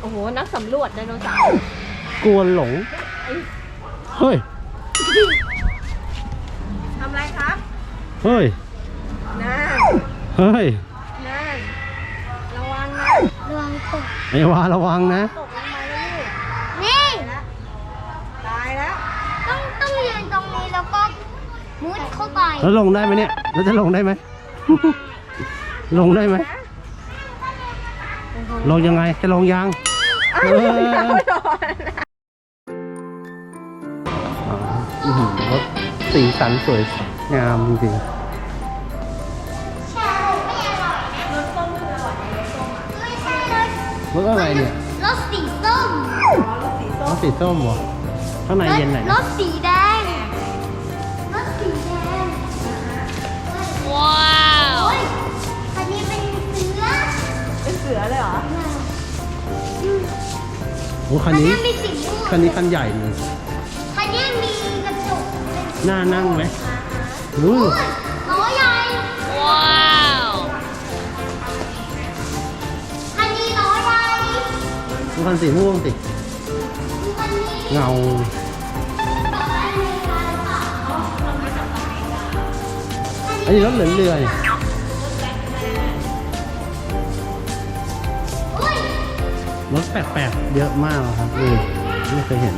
โอ้โห นักสำรวจไดโนเสาร์กลัวหลง เฮ้ย ทำอะไรครับเฮ้ยนั่นเฮ้ยนั่นระวังนะระวังตกไอ้วาระวังนะ ตกลงมาแล้วลูกนี่ตายแล้วต้องต้องยืนตรงนี้แล้วก็มุดเข้าไปแล้วลงได้ไหมเนี่ย แล้วจะลงได้ไหม ลงได้ไหม ลงยังไง จะลงยัง เอออ๋ออื้อหือรถสีสันสวยงามจริงใช่ไม่อร่อยนะรสส้มคืออร่อยรสส้มไม่ใช่รสๆรถอะไรเนี่ยรสสีส้มรถสีส้มเหรอข้างในเย็นไหนรนะสสีแดงรสสีแดงว้าวอันนี้เป็นเสือเป็นเสือเลยเหรอ โอ้คัอันนนี้นี้ มีสีม่วงคันนี้คันใหญ่เลยคันนี้มีกระจกเป็นน่านั่งไหมอู้อุ้ยล้อใหญ่ว้าวคันนี้ล้อใหญ่ดูคันสีม่วงสิคันนี้เงาอันนี้รถเหลืองเรือนี่อุ้ย รถแปลกๆเยอะมากเลยครับนี่ไม่เคยเห็น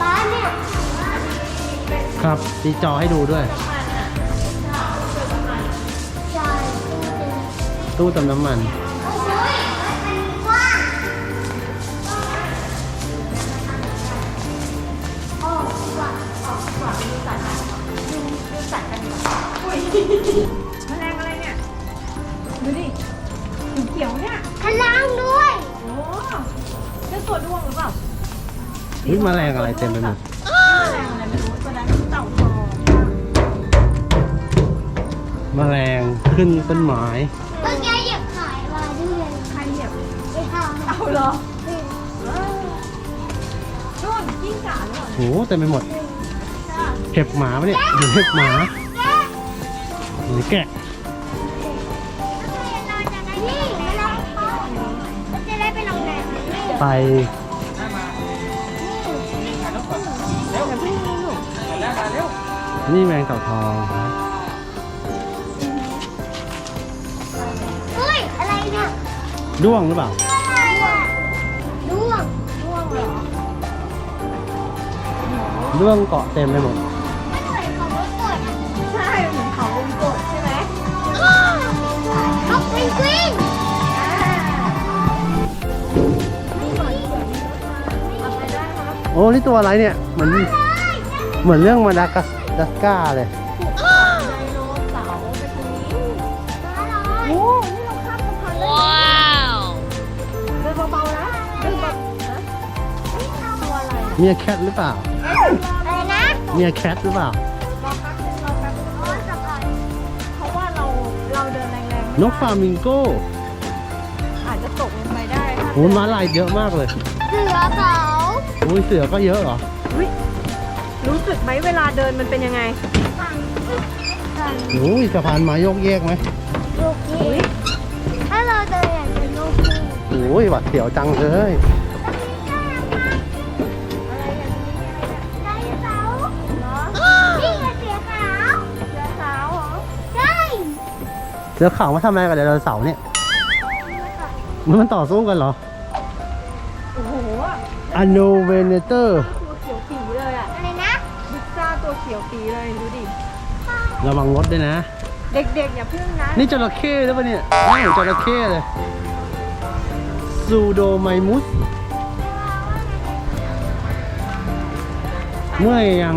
ป้าเนี่ยครับมีจอให้ดูด้วย ใช่ตู้เติมน้ำมันโอ้ย แมลงอะไรเนี่ยดูดิเขียวๆเนี่ยข้างล่างด้วย โอ้เจ้าตัวด้วงหรือเปล่าเฮ้ยแมลงอะไรเต็มไปหมดแมลงอะไรไม่รู้ตัวนั้นเต่าทองแมลงขึ้นต้นไม้เมื่อกี้เหยียบขายมาด้วยใครเหยียบไปทำเอาเหรอเออนู่นกิ้งก่าหรือเปล่าโหเต็มไปหมด เห็บหมาปะเนี่ยอยู่เห็บหมาหรือแกะนี่ไม่ลองเขาจะได้ไปลองแรงนี่ไปนี่แมงเต่าทองนะเฮ้ย อะไรเนี่ยด้วงหรือเปล่าอะไรอะด้วงด้วงเหรอด้วงเกาะเต็มไปหมด โอ้นี่ตัวอะไรเนี่ยเหมือนเหมือนเรื่องมาดากัสดัสการ์เลยไดโนเสาร์ไปตรงนี้โอ้นี่เราข้ามสะพานได้ว้าวเดินเบาๆนะเดินแบบฮะตัวอะไรเมียแคทหรือเปล่าอะไรนะเมียแคทหรือเปล่ารอแป๊บนึงรอแป๊บนึงโอ้สะพานเพราะว่าเราเราเดินแรงๆนกฟลามิงโก้อาจจะตกลงไปได้ค่ะโหม้าลายเยอะมากเลย เสือเขาโอ้ยเสือก็เยอะเหรอ อุ๊ยรู้สึกไหมเวลาเดินมันเป็นยังไงฝั่งฝั่งโอ้ยสะพานไม้โยกเยกไหมลูกนี้ถ้าเราเดินอย่างเป็นลูกนี้โอ้ยหวัดเสียวจังเลยไดโนเสาร์นี่ไงเสือขาวเสือสาวเหรอใช่เสือขาวมาทำอะไรกับไดโนเสาร์เนี่ย มันต่อสู้กันเหรอโอ้โห อโนเวเนเตอร์ ตัวเขียวปีเลยอะอะไรนะบิ๊กซ่าตัวเขียวปีเลยดูดิ ระวังรถด้วยนะ เด็กๆอย่าพึ่งนะ นี่จระเข้หรือเปล่าเนี่ยหน้าเหมือนจระเข้เลยซูโดไมมุสเมื่อยยัง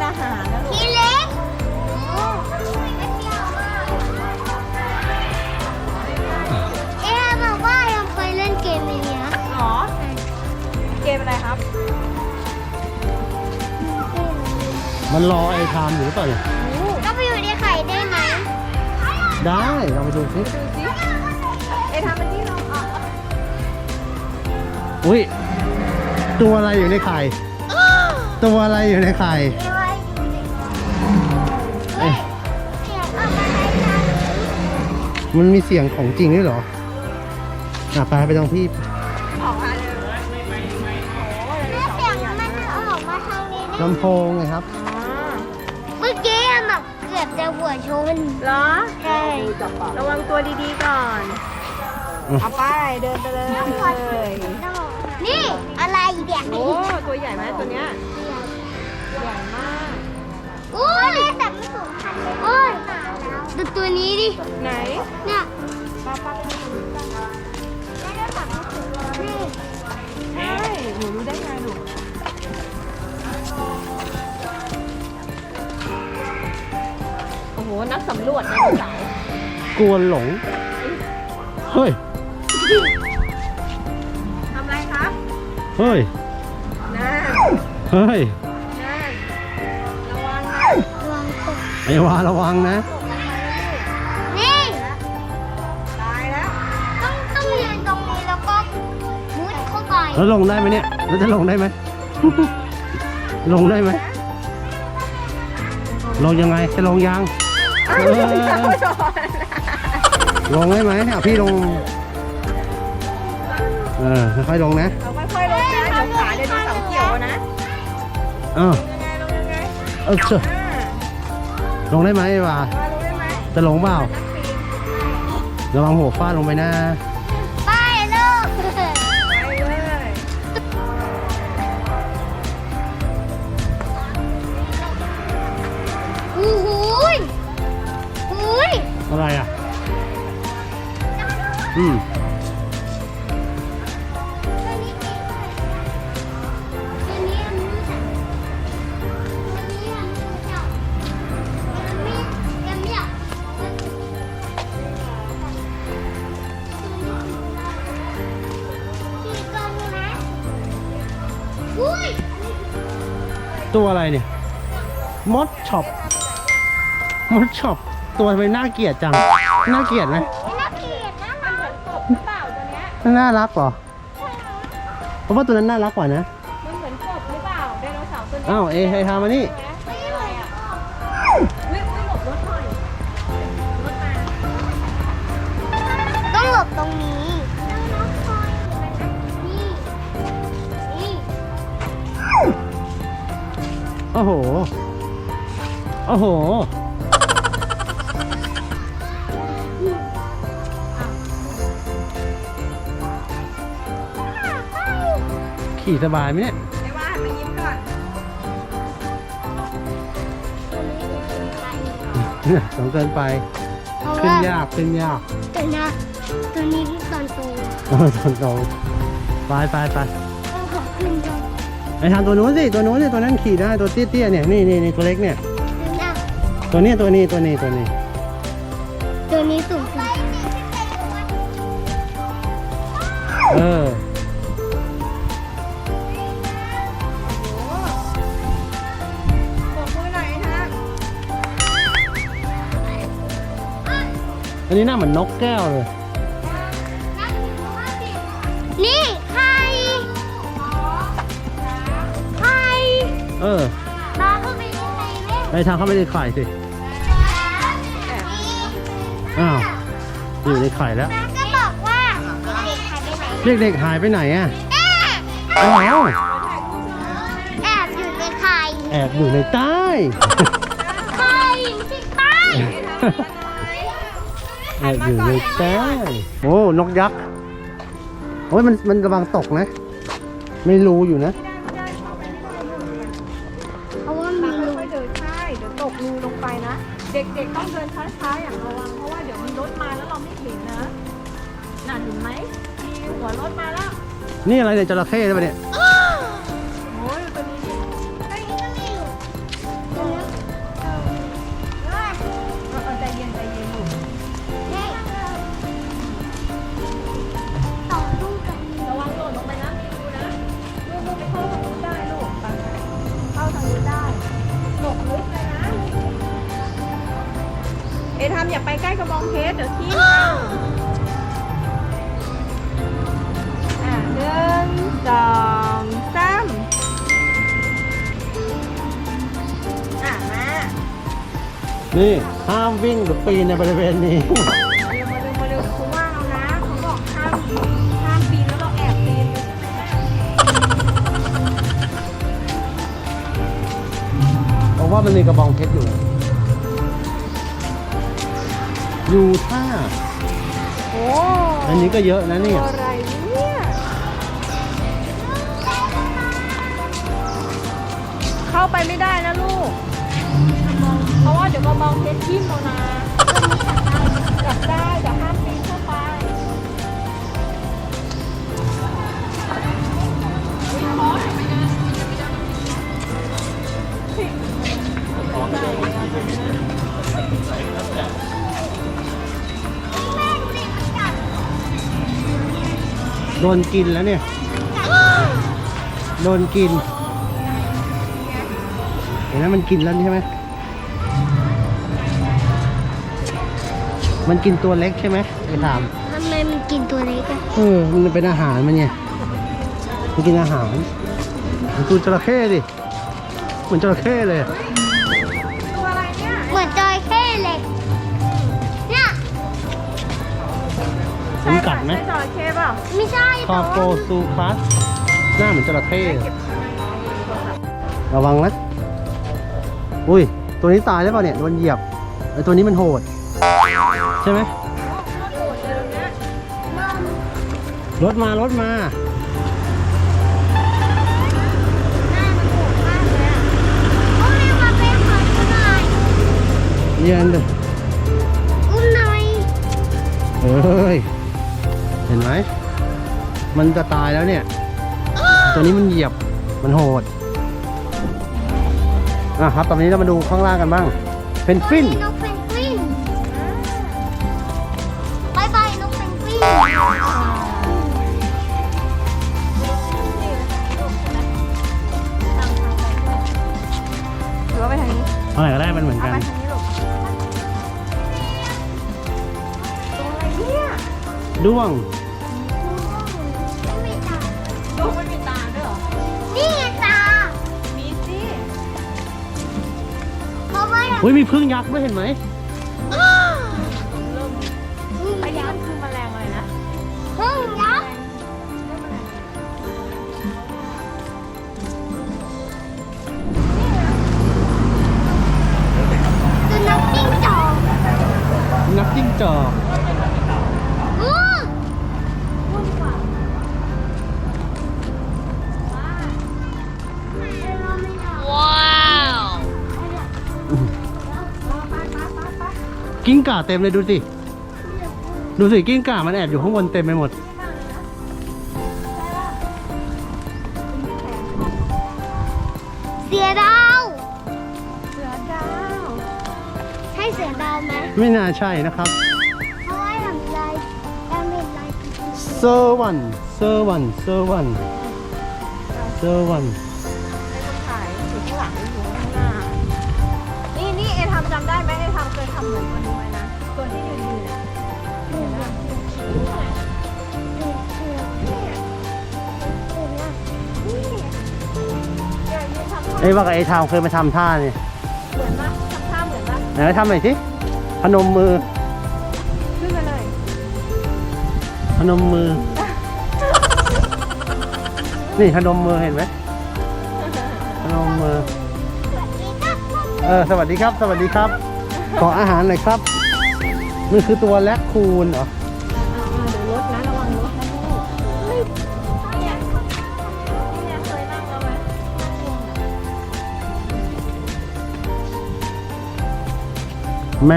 มันรอไอ้ไทม์อยู่หรือเปล่าเนี่ยก็ไปอยู่ในไข่ได้ไหมได้เราไปดูสิดูสิเอะทำมันที่เราเอาอุ้ยตัวอะไรอยู่ในไข่ ตัวอะไรอยู่ในไข่เอ๊ะว่าอยู่ในเฮ้ยเสียงอะไรนะมันมีเสียงของจริงด้วยเหรออะไปไปตรงที่ออกมาเลยแม่เสียงมันออกมาทางนี้ได้ลำโพงไงครับอ๋อเมื่อกี้อะ แบบเกือบจะหัวชน เหรอ ใช่ระวังตัวดีๆก่อนอืมเอาไปเดินไปเลย นี่อะไรเดี๋ยวโอ้ ตัวใหญ่ไหมตัวเนี้ย ใหญ่มากโอ้ยแต่ไม่สูงพันเลยโอ้ยดูตัวนี้ดิ ไหน เนี่ยป้าป้าไปดูกันนี่ใช่หนูรู้ได้ไง สำรวจนะลูกสาวกวนหลง เฮ้ย ทำอะไรครับเฮ้ย น่าเฮ้ย น่าระวังนะระวังตกไอ้วาระวังนะนี่ตายแล้ว ต้องต้องยืนตรงนี้แล้วก็มุดเข้าไปแล้วลงได้ไหมเนี่ยแล้วจะลงได้ไหม ลงได้ไหม ลงยังไง จะลงยัง อ้าวเออเดี๋ยวก่อนลงได้ไหมอะพี่ลง เออค่อยๆลงนะเราค่อยๆลงนะเดี๋ยวขาเดี๋ยวดูเสาเขียวนะเออยังไงลงยังไงเออเชื่ออ่าลงได้ไหมไอ้วามาลงได้ไหมจะลงเปล่านักปีนระวังหัวฟาดลงไปนะ ตัวอะไรเนี่ย มดช็อป มดช็อป ตัวทำไมน่าเกลียดจัง น่าเกลียดไหมไม่น่าเกลียดนะมันเหมือนกบหรือเปล่าตัวเนี้ยน่ารักเหรอเพราะว่าตัวนั้นน่ารักกว่านะ มันเหมือนกบหรือเปล่าไดโนเสาร์ตัวนี้อ้าวเอไฮทามานี่ อ้โห โอ้โห ขี่สบายไหมเนี่ยไอ้ว่าหันมายิ้มก่อนสงเกินไป เพราะขึ้นว่ายากขึ้นยาก ตัวนี้ตัวนี้ตอนโตเออตรงตรงไปไปไป ไอ้ทางตัวนู้นสิตัวนู้นสิตัวนั้นขี่ได้ตัวเตี้ยๆเนี่ยนี่นี่นี่ตัวเล็กเนี่ย ตัวนี้ตัวนี้ตัวนี้ตัวนี้ ตัวนี้ตัวนี้สูงสุดเออบอกมือหน่อยฮะอันนี้หน้าเหมือนนกแก้วเลย นี่ เออปลาเข้าไปในไข่แม่ไอ้ทางเข้าไปในไข่สิ อ้าว อยู่ในไข่แล้วก็บอกว่าเด็กๆหายไปไหนเด็กๆหายไปไหนอะแอบอ้าวแอบอยู่ในไข่แอบอยู่ในใต้ ไข่ที่ใต้แอบอยู่ในใต้โอ้ นกยักษ์ โอ้ยมันมันระวังตกนะ ไม่รู้อยู่นะ นี่อะไรเนี่ยจระเข้ใช่ปะเนี่ย นี่ห้ามวิ่งหรือปีนในบริเวณนี้มาเร็วมาเร็วมาเร็วเขาว่าเรานะเขาบอกห้ามห้ามปีนแล้วเราแอบปีนไปใช่ไหมเพราะว่ามันมีกระบองเพชรอยู่ อยู่ท่าโอ้อันนี้ก็เยอะนะเนี่ย อะไรเนี่ยเข้าไปไม่ได้นะลูก เดี๋ยวมามองเพชรทิ่มเอานะจับได้เดี๋ยวห้ามปีนเข้าไปโดนกินแล้วเนี่ย โดนกิน เห็นไหมมันกินแล้วใช่ไหม มันกินตัวเล็กใช่ไหมไอ้ถามทำไมมันกินตัวเล็กอะเออมันเป็นอาหารมันไงมันกินอาหารมันคือจระเข้ดิเหมือนจระเข้เลยตัวอะไรเนี่ยเหมือนจอยเข้เลยเนี่ยมันกัดไหมใช่จระเข้เปล่าไม่ใช่คอโปซูคัสหน้าเหมือนจระเข้ระวังนะอุ้ยตัวนี้ตายแล้วเปล่าเนี่ยโดนเหยียบไอ้ตัวนี้มันโหด ใช่ไหมรถมารถมาโอ้ยมาเป็นขอดูหน่อยเย็นเลยอุ้มหน่อยเฮ้ย เห็นไหม มันจะตายแล้วเนี่ย ตัวนี้มันเหยียบ มันโหด อะครับ ตอนนี้เรามาดูข้างล่างกันบ้าง เป็นฟินนก หรือว่าไปทางนี้เอาไหนก็ได้มันเหมือนเอากันไปทางนี้ลูกตัวอะไรเนี่ยด้วงไม่ตาตัวมันมีตาด้วยเหรอนี่ไงตา มีสิ เพราะว่าเฮ้ยมีพึ่งยักษ์ด้วยเห็นไหม นักจิ้งจอกอู้กิ้งก่าเต็มเลยดูสิ ดูสิกิ้งก่ามันแอบอยู่ข้างบนเต็มไปหมด เสือดาวเสือดาวใช่เสือดาวไหมไม่น่าใช่นะครับ เซอร์วันเซอร์วันเซอร์วันเซอร์วันในคนถ่ายอยู่ข้างหลังอยู่ข้างหน้า นี่นี่เอทำจำได้ไหมเอทำเคยทำเหมือนตัวนี้ไหมนะ ตัวที่ยืนอยู่เนี่ยเห็นไหมเนี่ยยืนทำท่าไอ้ยว่ากับไอ้ทามเคยมาทำท่าเนี่ยเหมือนปะทำท่าเหมือนปะไหนมาทำหน่อยสิพนมมือ นมมือ นี่พนมมือเห็นไหมพนมมือ เออ สวัสดีครับ สวัสดีครับ ขออาหารหน่อยครับ มันคือตัวแรคคูนเหรอเดี๋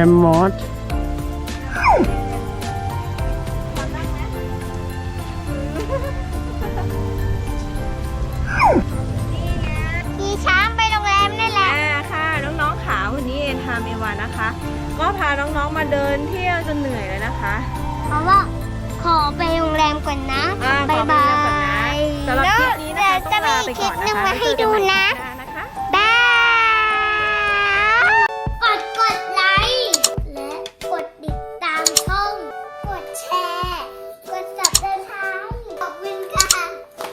ยวรถ ก็พาน้องๆมาเดินเที่ยวจนเหนื่อยเลยนะคะเพราะว่าขอไปโรงแรมก่อนนะอ่าบายขอไปบาโรงแรมก่อนนะยสำหรับคลิปนี้นะคะเดี๋ยวจะต้องลามีไปคลิก่ปอนหนึ่งนะคะมาให้ดูนะไว้เจอกันใหม่